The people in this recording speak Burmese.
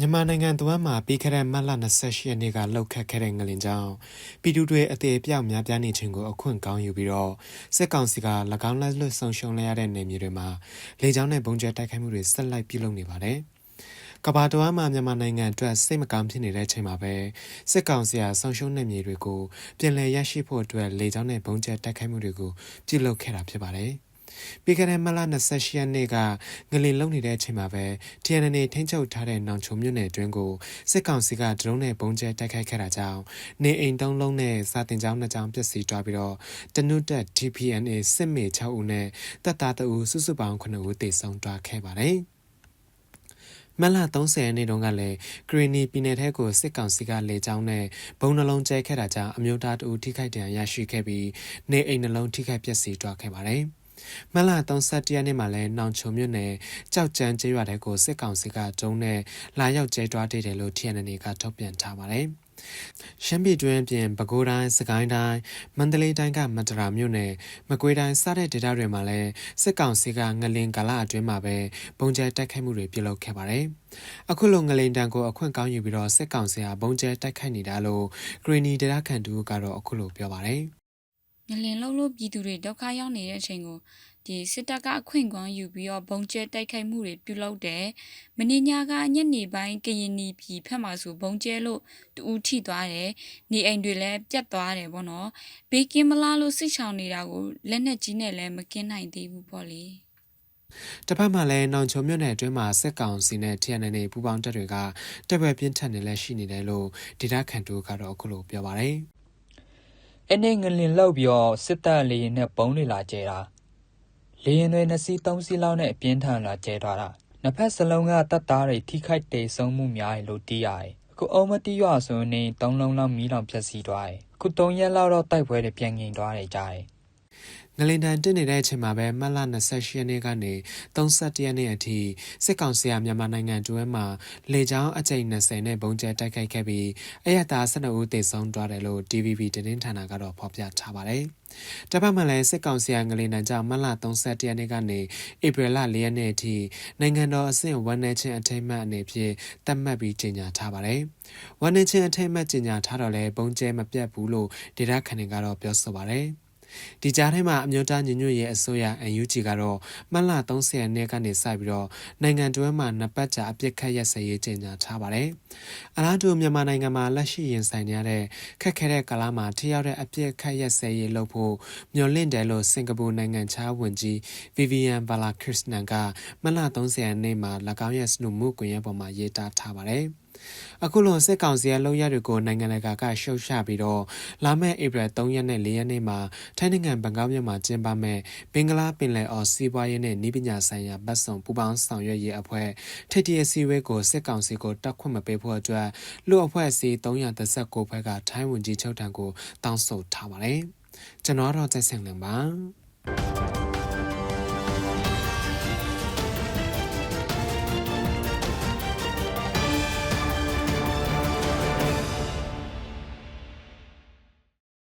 မြန်မာနိုင်ငံတဝမ်းမှာပြီးခဲ့တဲ့မတ်လ28ရက်နေ့ကလှုပ်ခတ်ခဲ့တဲ့ငလင်ကြောင့်ပြည်သူတွေအသေးအပြောက်များပြားနေခြင်းကိုအခွင့်ကောင်းယူပြီးတော့စစ်ကောင်စီက၎င်းလက်လွတ်ဆုံးရှုံးလိုက်ရတဲ့နေမြေတွေမှာလေကြောင်းနဲ့ပုံကျဲတိုက်ခိုက်မှုတွေဆက်လက်ပြုလုပ်နေပါတယ်။ကမ္ဘာတဝမ်းမှာမြန်မာနိုင်ငံအတွက်စိတ်မကောင်းဖြစ်နေတဲ့အချိန်မှာပဲစစ်ကောင်စီကဆုံးရှုံးနေမြေတွေကိုပြည်လည်ရရှိဖို့အတွက်လေကြောင်းနဲ့ပုံကျဲတိုက်ခိုက်မှုတွေကိုပြုလုပ်ခဲ့တာဖြစ်ပါတယ်။ ပြီးခဲ့တဲ့မလ28ရက်နေ့ကငလင်လုံနေတဲ့အချိန်မှာပဲ TNN ထိန်းချုပ်ထားတဲ့နောင်ချုံမြို့နယ်အတွင်းကိုစစ်ကောင်စီကဒရုန်းနဲ့ပုံကျဲတိုက်ခိုက်ခဲ့တာကြောင့်နေအိမ်သုံးလုံးနဲ့စာတင်ကျောင်းနှစ်ကျောင်းပျက်စီးသွားပြီးတော့တနုတက် TPNA စစ်မေ6ဦးနဲ့တပ်သား2ဦးစုစုပေါင်း9ဦးသေဆုံးသွားခဲ့ပါတယ်မလ30ရက်နေ့တုန်းကလည်းဂရီနီပြည်နယ်ထဲကိုစစ်ကောင်စီကလေကြောင်းနဲ့ဘုံနှလုံးကျဲခဲ့တာကြောင့်အမျိုးသားတအူထိခိုက်ဒဏ်ရာရရှိခဲ့ပြီးနေအိမ်နှလုံးထိခိုက်ပျက်စီးသွားခဲ့ပါတယ်။ မလ31ရက်နေ့မှာလဲနောင်ချုံမြို့နယ်ကြောက်ကျန်းကျေးရွာတဲကိုစစ်ကောင်စီကကျုံးနဲ့လာရောက်ကျဲတွားတည်တယ်လို့ TNN ကထုတ်ပြန်ထားပါတယ်။ရှမ်းပြည်တွင်းပြင်ပဲခူးတိုင်းစကိုင်းတိုင်းမန္တလေးတိုင်းကမတရာမြို့နယ်မကွေးတိုင်းစတဲ့ဒေသတွေမှာလည်းစစ်ကောင်စီကငလင်ကာလအတွင်းမှာပဲပုံကျဲတိုက်ခိုက်မှုတွေပြုလုပ်ခဲ့ပါတယ်။အခုလိုငလင်တန်ကိုအခွင့်ကောင်းယူပြီးတော့စစ်ကောင်စီကပုံကျဲတိုက်ခိုက်နေတာလို့ဂရီနီဒေတာခန်တူကတော့အခုလိုပြောပါတယ်။ ငလင်လုံးလို့ပြည်သူတွေဒုက္ခရောက်နေတဲ့အချိန်ကိုဒီစစ်တပ်ကအခွင့်ကောင်းယူပြီးတော့ဘုံကျဲတိုက်ခိုက်မှုတွေပြုလုပ်တယ်။မင်းညာကညနေပိုင်းကရင်နီပြည်ဖက်မှာဆိုဘုံကျဲလို့တူးထိသွားတယ်။နေအိမ်တွေလည်းပြတ်သွားတယ်ပေါ့နော်။ဘေးကင်းမလားလို့စိတ်ချောင်နေတာကိုလက်နဲ့ကြီးနဲ့လည်းမကင်းနိုင်သေးဘူးပေါ့လေ။တစ်ဖက်မှာလည်းနောင်ချုံမြို့နယ်အတွင်းမှာစစ်ကောင်စီနဲ့ TNN ပူးပေါင်းတပ်တွေကတပ်ပွဲပြင်းထန်နေလဲရှိနေတယ်လို့ဒေတာခန်တူကတော့အခုလိုပြောပါတယ် အဲ့ဒီငလင်လောက်ပြီးတော့စစ်တပ်လေရင်နဲ့ပုံးလေလာကျဲတာလေရင်တွေနှစ်စီးသုံးစီးလောက်နဲ့အပြင်းထန်လာကျဲသွားတာနှစ်ဖက်စလုံးကတပ်သားတွေထိခိုက်ဒေဆုံးမှုများတယ်လို့သိရတယ်အခုအုံမတိရွာဆိုရင်သုံးလုံးလောက်မီးလောင်ပျက်စီးသွားတယ်အခု၃ရက်လောက်တော့တိုက်ပွဲတွေပြန်ငြိမ်သွားတယ်ကြားတယ် ငလင်တန်တက်နေတဲ့အချိန်မှာပဲမတ်လ28ရက်နေ့ကနေ31ရက်နေ့အထိစစ်ကောင်စီကမြန်မာနိုင်ငံတွင်းမှာလေကြောင်းအကြိမ်20နဲ့ပုံကျဲတိုက်ခိုက်ခဲ့ပြီးအရတာ12ဦးသေဆုံးသွားတယ်လို့ DVB တင်းဌာနကတော့ဖော်ပြထားပါတယ်။တပတ်မှလည်းစစ်ကောင်စီကငလင်တန်ကြောင့်မတ်လ31ရက်နေ့ကနေဧပြီလ4ရက်နေ့အထိနိုင်ငံတော်အဆင့်ဝန်내ချင်းအထိမ်းအမှတ်အနေဖြင့်သတ်မှတ်ပြီးကြေညာထားပါတယ်။ဝန်내ချင်းအထိမ်းအမှတ်ကြေညာထားတော့လဲပုံကျဲမပြတ်ဘူးလို့ဒေတာခန်တွေကတော့ပြောဆိုပါတယ်။ ဒီကြားထဲမှာအမျိုးသားညီညွတ်ရေးအစိုးရ UNG ကတော့မတ်လ30ရက်နေ့ကနေစပြီးတော့နိုင်ငံတွင်းမှာနှစ်ပတ်ကြာအပြစ်ခတ်ရက်စဲရေးကြေညာထားပါတယ်။အလားတူမြန်မာနိုင်ငံမှာလက်ရှိရင်ဆိုင်နေရတဲ့ခက်ခဲတဲ့ကာလမှာထိရောက်တဲ့အပြစ်ခတ်ရက်စဲရေးလုပ်ဖို့မျှော်လင့်တယ်လို့စင်ကာပူနိုင်ငံခြားဝန်ကြီး Vivian Balakrishnan ကမတ်လ30ရက်နေ့မှာ၎င်းရဲ့စနူမှုကွန်ရက်ပေါ်မှာရေးသားထားပါတယ်။ အခုလိုစစ်ကောင်စီရဲ့လုံရတွေကိုနိုင်ငံတကာကရှုတ်ချပြီးတော့လာမယ့်ဧပြီ3ရက်နဲ့4ရက်နေ့မှာထိုင်းနိုင်ငံဘန်ကောက်မြို့မှာကျင်းပမယ့်ဘင်္ဂလားပင်လယ်အော်စီးပွားရေးနဲ့နည်းပညာဆိုင်ရာပတ်စုံပူးပေါင်းဆောင်ရွက်ရေးအဖွဲ့ထိပ်တရစီဝဲကိုစစ်ကောင်စီကိုတက်ခွင့်မပေးဖို့အတွက်လူအဖွဲ့အစည်း339ဖွဲ့ကထိုင်းဝန်ကြီးချုပ်ထံကိုတောင်းဆိုထားပါတယ်ကျွန်တော်တော့ကြိုက်ဆင်လင်ပါ